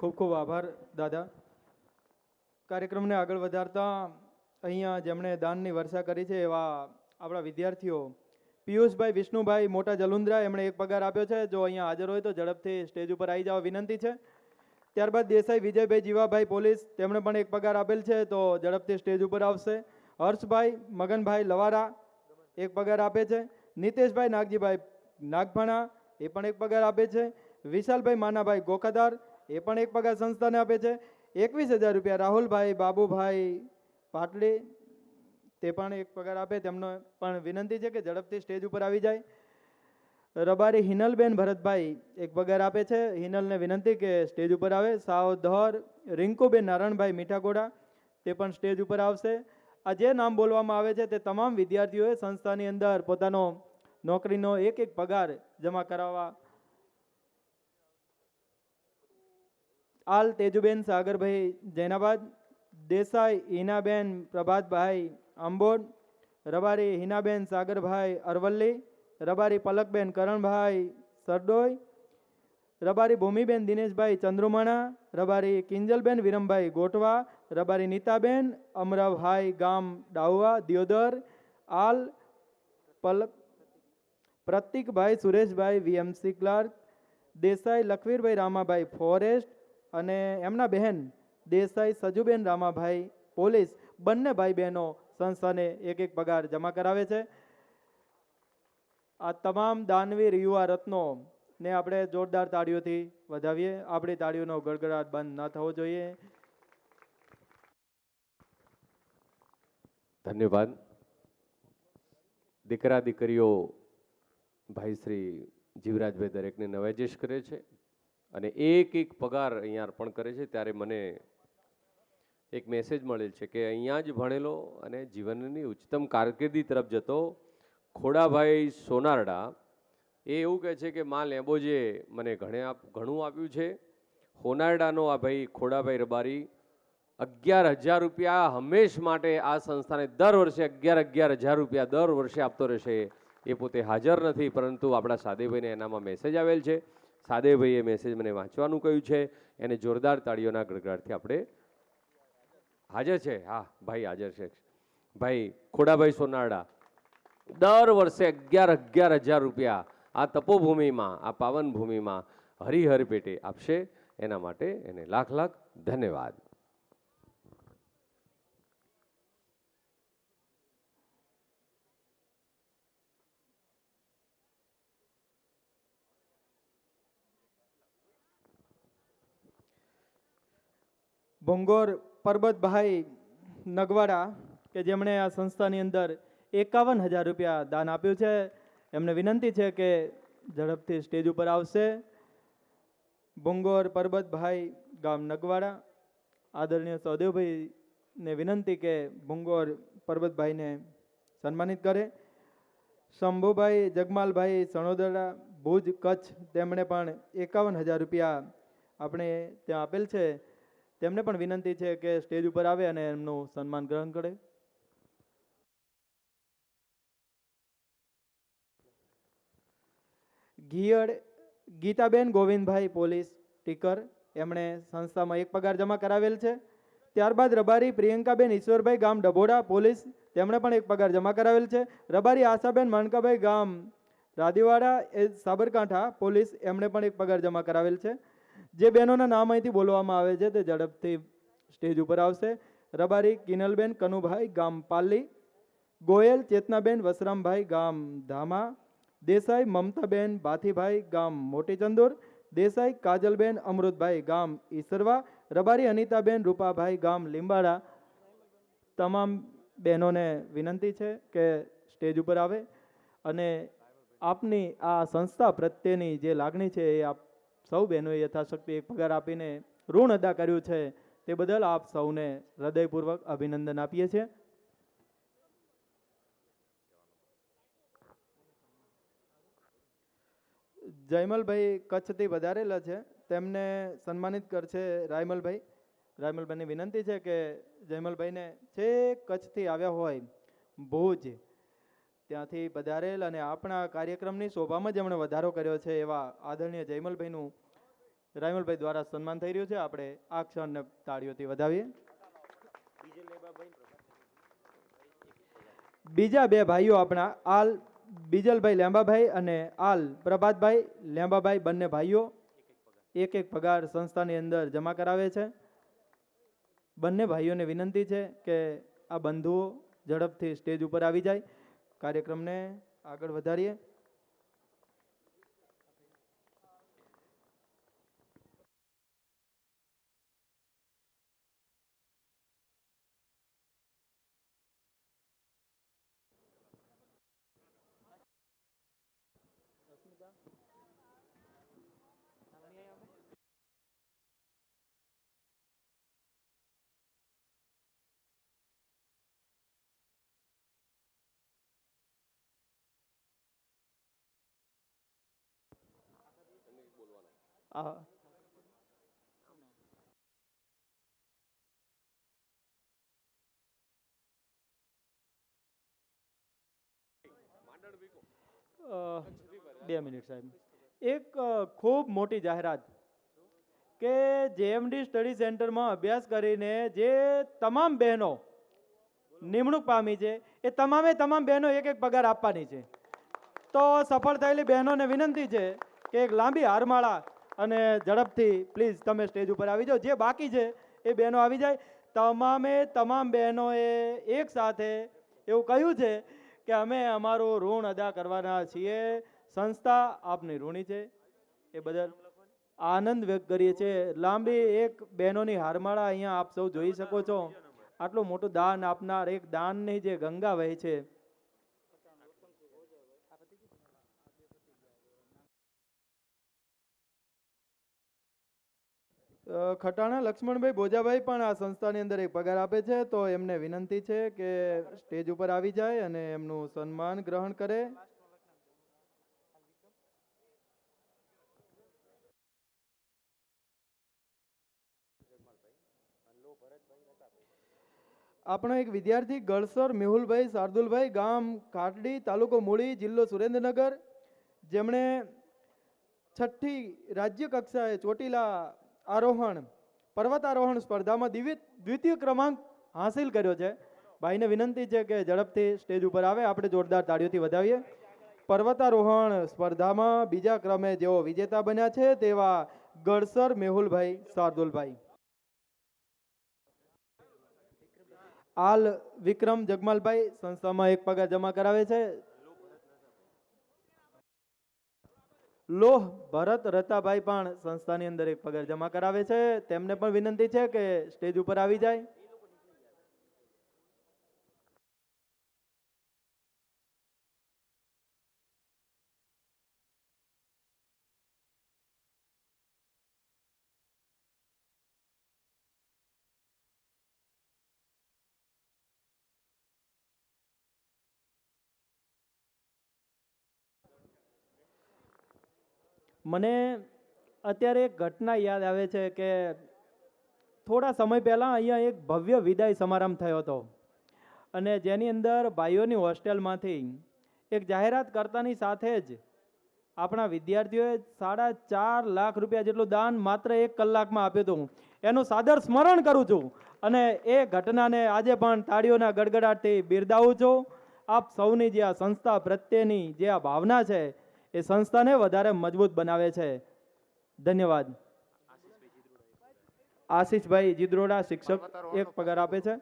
ખૂબ ખૂબ આભાર, દાદા. કાર્યક્રમને આગળ વધારતા અહીંયા જેમણે દાનની વર્ષા કરી છે એવા આપણા વિદ્યાર્થીઓ, પિયુષભાઈ, વિષ્ણુભાઈ, મોટા જલુંદ્રા એમણે એક પગાર આપ્યો છે. જો અહીંયા હાજર હોય તો ઝડપથી સ્ટેજ ઉપર આવી જવા વિનંતી છે. ત્યારબાદ દેસાઈ વિજયભાઈ જીવાભાઈ પોલીસ, તેમણે પણ એક પગાર આપેલ છે તો ઝડપથી સ્ટેજ ઉપર આવશે. હર્ષભાઈ, મગનભાઈ લવારા એક પગાર આપે છે. નીતેશભાઈ નાગજીભાઈ નાગભાણા એ પણ એક પગાર આપે છે. વિશાલભાઈ માનાભાઈ ગોખાદાર એ પણ એક પગાર સંસ્થાને આપે છે. એકવીસ હજાર રૂપિયા રાહુલભાઈ, બાબુભાઈ પાટલી, તે પણ એક પગાર આપે. તેમનો પણ વિનંતી છે કે ઝડપથી સ્ટેજ ઉપર આવી જાય. રબારી હિનલબેન ભરતભાઈ એક પગાર આપે છે. હિનલને વિનંતી કે સ્ટેજ ઉપર આવે. સાવ ધર રિંકુબેન નારાયણભાઈ મીઠાકોડા તે પણ સ્ટેજ ઉપર આવશે. આ જે નામ બોલવામાં આવે છે તે તમામ વિદ્યાર્થીઓએ સંસ્થાની અંદર પોતાનો નોકરીનો એક એક પગાર જમા કરાવવા આલ તેજુબેન સાગરભાઈ જૈનાબાદ, દેસાઈ હિનાબેન પ્રભાતભાઈ આંબોડ, રબારી હિનાબેન સાગરભાઈ અરવલ્લી, રબારી પલકબેન કરણભાઈ સરડોઈ, રબારી ભૂમિબેન દિનેશભાઈ ચંદ્રુમાણા, રબારી કિંજલબેન વિરમભાઈ ગોટવા, રબારી નીતાબેન, અમરાભાઈ ગામ ડાઉવા, દિયોદર, આલ પલક પ્રતિકભાઈ સુરેશભાઈ, વીએમસી ક્લાર્ક, દેસાઈ લખવીરભાઈ રામાભાઈ ફોરેસ્ટ અને એમના બહેન દેસાઈ સજુબેન રામાભાઈ પોલીસ બંને ભાઈ બહેનો સંસ્થાને એક એક પગાર જમા કરાવે છે. આ તમામ દાનવીર યુવા રત્નો ને આપણે જોરદાર તાળીઓથી વધાવીએ. આપણી તાળીઓનો ગડગડાટ બંધ ન થવો જોઈએ. ધન્યવાદ. દીકરા દીકરીઓ ભાઈ શ્રી જીવરાજભાઈ દરેકને નવાજેશ કરે છે. અને એક એક પગાર અહીંયા અર્પણ કરે છે, ત્યારે મને એક મેસેજ મળેલ છે કે અહીંયા જ ભણેલો અને જીવનની ઉચ્ચતમ કારકિર્દી તરફ જતો ખોડાભાઈ સોનારડા એ એવું કહે છે કે, માં લેબોજે મને ઘણે ઘણું આપ્યું છે. હોનારડાનો આ ભાઈ ખોડાભાઈ રબારી અગિયાર હજાર રૂપિયા હંમેશ માટે આ સંસ્થાને દર વર્ષે અગિયાર અગિયાર હજાર રૂપિયા દર વર્ષે આપતો રહેશે. એ પોતે હાજર નથી, પરંતુ આપણા સાદેભાઈને એનામાં મેસેજ આવેલ છે. સાદેભાઈએ મેસેજ મને વાંચવાનું કહ્યું છે. એને જોરદાર તાળીઓના ગડગડાટથી આપણે હાજર છે. હા, ભાઈ હાજર છે. ભાઈ, ખોડાભાઈ સોનારડા, દર વર્ષે અગિયાર અગિયાર હજાર રૂપિયા આ તપોભૂમિમાં, આ પાવન ભૂમિમાં હરિહર પેટે આપશે. એના માટે એને લાખ લાખ ધન્યવાદ. ભોંગોર પરબતભાઈ નગવાડા કે જેમણે આ સંસ્થાની અંદર એકાવન હજાર રૂપિયા દાન આપ્યું છે, એમને વિનંતી છે કે ઝડપથી સ્ટેજ ઉપર આવશે. ભોંગોર પરબતભાઈ ગામ નગવાડા. આદરણીય સહદેવભાઈને વિનંતી કે ભોંગોર પરબતભાઈને સન્માનિત કરે. શંભુભાઈ, જગમાલભાઈ, સણોદરા, ભુજ, કચ્છ, તેમણે પણ એકાવન હજાર રૂપિયા આપણે ત્યાં આપેલ છે. તેમને પણ વિનંતી છે કે સ્ટેજ ઉપર આવે અને એમનું સન્માન ગ્રહણ કરે. ઘિયડ, ગીતાબેન ગોવિંદભાઈ પોલીસ ટીકર, એમણે સંસ્થામાં એક પગાર જમા કરાવેલ છે. ત્યારબાદ રબારી પ્રિયંકાબેન ઈશ્વરભાઈ ગામ ડભોડા પોલીસ તેમણે પણ એક પગાર જમા કરાવેલ છે. રબારી આશાબેન માણકાભાઈ ગામ રાદીવાડા એ સાબરકાંઠા પોલીસ એમણે પણ એક પગાર જમા કરાવેલ છે. જે બહેનોના નામ અહીંથી બોલવામાં આવે છે તે ઝડપથી સ્ટેજ ઉપર આવશે. રબારી, કિનલબેન, કનુભાઈ, ગામ પાલી ગોયલ, ચેતનાબેન, વસરામભાઈ, ગામ ધામા, દેસાઈ, મમતાબેન ભાથીભાઈ ગામ મોટીચંદુર, દેસાઈ, કાજલબેન, અમૃતભાઈ, ગામ ઈસરવા, રબારી, અનિતાબેન, રૂપાભાઈ, ગામ લીંબાડા તમામ બહેનોને વિનંતી છે કે સ્ટેજ ઉપર આવે અને આપની આ સંસ્થા પ્રત્યેની જે લાગણી છે એ આપ સૌ બહેનોએ યથાશક્તિ એક પગાર આપીને ઋણ અદા કર્યું છે. તે બદલ આપ સૌને હૃદયપૂર્વક અભિનંદન આપીએ છીએ. જયમલભાઈ કચ્છથી વધારેલા છે. તેમને સન્માનિત કરશે રાયમલભાઈ. રાયમલભાઈની વિનંતી છે કે જયમલભાઈને જે કચ્છથી આવ્યા હોય ભુજ, ત્યાંથી પધારેલ અને આપણા કાર્યક્રમની શોભામાં જ એમણે વધારો કર્યો છે એવા આદરણીય જયમલભાઈનું રાયમલભાઈ દ્વારા સન્માન થઈ રહ્યું છે. આપણે આ ક્ષણને તાળીઓથી વધાવીએ. બીજા બે ભાઈઓ આપણા આલ, બીજલભાઈ લેંબાભાઈ અને આલ પ્રભાતભાઈ. લેંબાભાઈ બંને ભાઈઓ એક એક પગાર સંસ્થાની અંદર જમા કરાવે છે. બંને ભાઈઓને વિનંતી છે કે આ બંધુઓ ઝડપથી સ્ટેજ ઉપર આવી જાય. કાર્યક્રમને આગળ વધારીએ. અ, બે મિનિટ સાહેબ. એક ખૂબ મોટી જાહેરાત કે જેએમડી સ્ટડી સેન્ટરમાં અભ્યાસ કરીને જે તમામ બહેનો નિમણૂક પામી છે એ તમામે તમામ બહેનો એક એક પગાર આપવાની છે. તો સફળ થયેલી બહેનોને વિનંતી છે કે એક લાંબી હારમાળા અને ઝડપથી પ્લીઝ તમે સ્ટેજ ઉપર આવી જાઓ. જે બાકી છે એ બહેનો આવી જાય. તમામે તમામ બહેનોએ એક સાથે એવું કહ્યું છે કે અમે અમારું ઋણ અદા કરવાના છીએ. સંસ્થા આપની ઋણી છે. એ બદલ આનંદ વ્યક્ત કરીએ છીએ. લાંબી એક બહેનોની હારમાળા અહીંયા આપ સૌ જોઈ શકો છો. આટલું મોટું દાન આપનાર એક દાનની જે ગંગા વહે છે. ખટાણા, લક્ષ્મણભાઈ ભોજાભાઈ પણ આ સંસ્થાની અંદર એક પગાર આપે છે, તો એમને વિનંતી છે કે સ્ટેજ ઉપર આવી જાય અને એમનું સન્માન ગ્રહણ કરે. આપણો એક વિદ્યાર્થી ગળસર મેહુલભાઈ શાર્દુલભાઈ, ગામ કાટડી તાલુકો મૂળી, જિલ્લો સુરેન્દ્રનગર. જેમણે છઠ્ઠી રાજ્ય કક્ષાએ ચોટીલા આરોહણ, પર્વતારોહણ સ્પર્ધામાં દ્વિતીય ક્રમાંક હાંસિલ કર્યો છે. ભાઈને વિનંતી છે કે ઝડપથી સ્ટેજ ઉપર આવે. આપણે જોરદાર તાળીઓથી વધાવીએ. પર્વતારોહણ સ્પર્ધામાં બીજા ક્રમે જેઓ વિજેતા બન્યા છે તેવા ગળસર મેહુલભાઈ શાર્દુલભાઈ. આલ વિક્રમ જગમાલભાઈ સંસ્થામાં એક પગાર જમા કરાવે છે. લોહ, ભરત, રતાભાઈ પણ સંસ્થાની અંદર એક પગાર જમા કરાવે છે. તેમને પણ વિનંતી છે કે સ્ટેજ ઉપર આવી જાય. મને અત્યારે એક ઘટના યાદ આવે છે કે થોડા સમય પહેલાં અહીંયા એક ભવ્ય વિદાય સમારંભ થયો હતો. અને જેની અંદર ભાઈઓની હોસ્ટેલમાંથી એક જાહેરાત કરતાની સાથે જ આપણા વિદ્યાર્થીઓએ સાડા ચાર લાખ રૂપિયા જેટલું દાન માત્ર એક કલાકમાં આપ્યું હતું. એનું સાદર સ્મરણ કરું છું. અને એ ઘટનાને આજે પણ તાળીઓના ગડગડાટથી બિરદાવું છું. આપ સૌની જે આ સંસ્થા પ્રત્યેની જે આ ભાવના છે એ સંસ્થાને વધારે મજબૂત બનાવે છે. ધન્યવાદ. આશીષભાઈ જીદ્રોડા શિક્ષક એક પગાર આપે છે.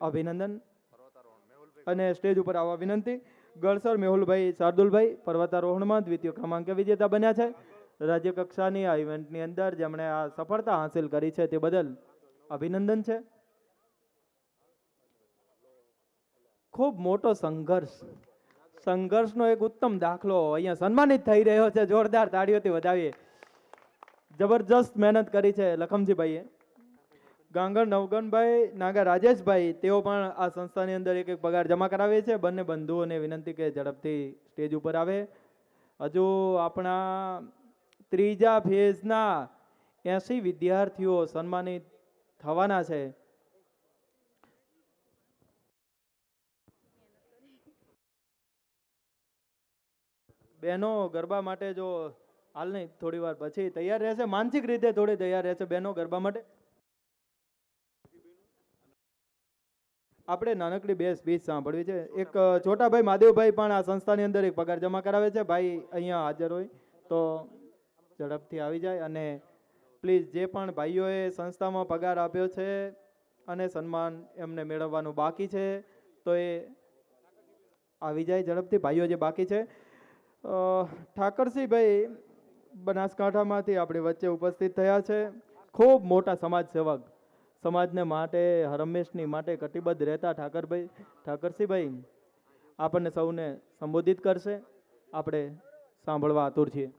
અભિનંદન. અને સ્ટેજ ઉપર આવવા વિનંતી. ગળસર મેહુલભાઈ શાર્દુલભાઈ પર્વતારોહણમાં દ્વિતીય ક્રમાંકે વિજેતા બન્યા છે. રાજ્ય કક્ષાની આ ઇવેન્ટની અંદર જેમણે આ સફળતા હાંસિલ કરી છે તે બદલ અભિનંદન છે. ખૂબ મોટો સંઘર્ષ સંઘર્ષનો એક ઉત્તમ દાખલો અહીંયા સન્માનિત થઈ રહ્યો છે. જોરદાર તાળીઓથી વધાવીએ. જબરજસ્ત મહેનત કરી છે લખમજીભાઈએ. ગાંગર નવગણભાઈ, નાગા રાજેશભાઈ, તેઓ પણ આ સંસ્થાની અંદર એક એક પગાર જમા કરાવે છે. બંને બંધુઓને વિનંતી કે ઝડપથી સ્ટેજ ઉપર આવે. હજુ આપણા ત્રીજા ફેઝના એસી વિદ્યાર્થીઓ સન્માનિત થવાના છે. બહેનો ગરબા માટે જો હાલ નહીં, થોડી વાર પછી તૈયાર રહેશે? માનસિક રીતે થોડી તૈયાર રહેશે બહેનો ગરબા માટે? આપણે નાનકડી બે સ્પીચ સાંભળવી છે. એક છોટાભાઈ માદેવભાઈ પણ આ સંસ્થાની અંદર એક પગાર જમા કરાવે છે. ભાઈ અહીંયા હાજર હોય તો ઝડપથી આવી જાય અને પ્લીઝ જે પણ ભાઈઓએ સંસ્થામાં પગાર આપ્યો છે અને સન્માન એમને મેળવવાનું બાકી છે, તો એ આવી જાય ઝડપથી. ભાઈઓ જે બાકી છે ઠાકરસિંહભાઈ બનાસકાંઠામાંથી આપણી વચ્ચે ઉપસ્થિત થયા છે. ખૂબ મોટા સમાજ સેવક. સમાજને માટે, હરમેશની માટે કટિબદ્ધ રહેતા ઠાકરભાઈ, ઠાકરસિંહભાઈ આપણને સૌને સંબોધિત કરશે. આપણે સાંભળવા આતુર છીએ.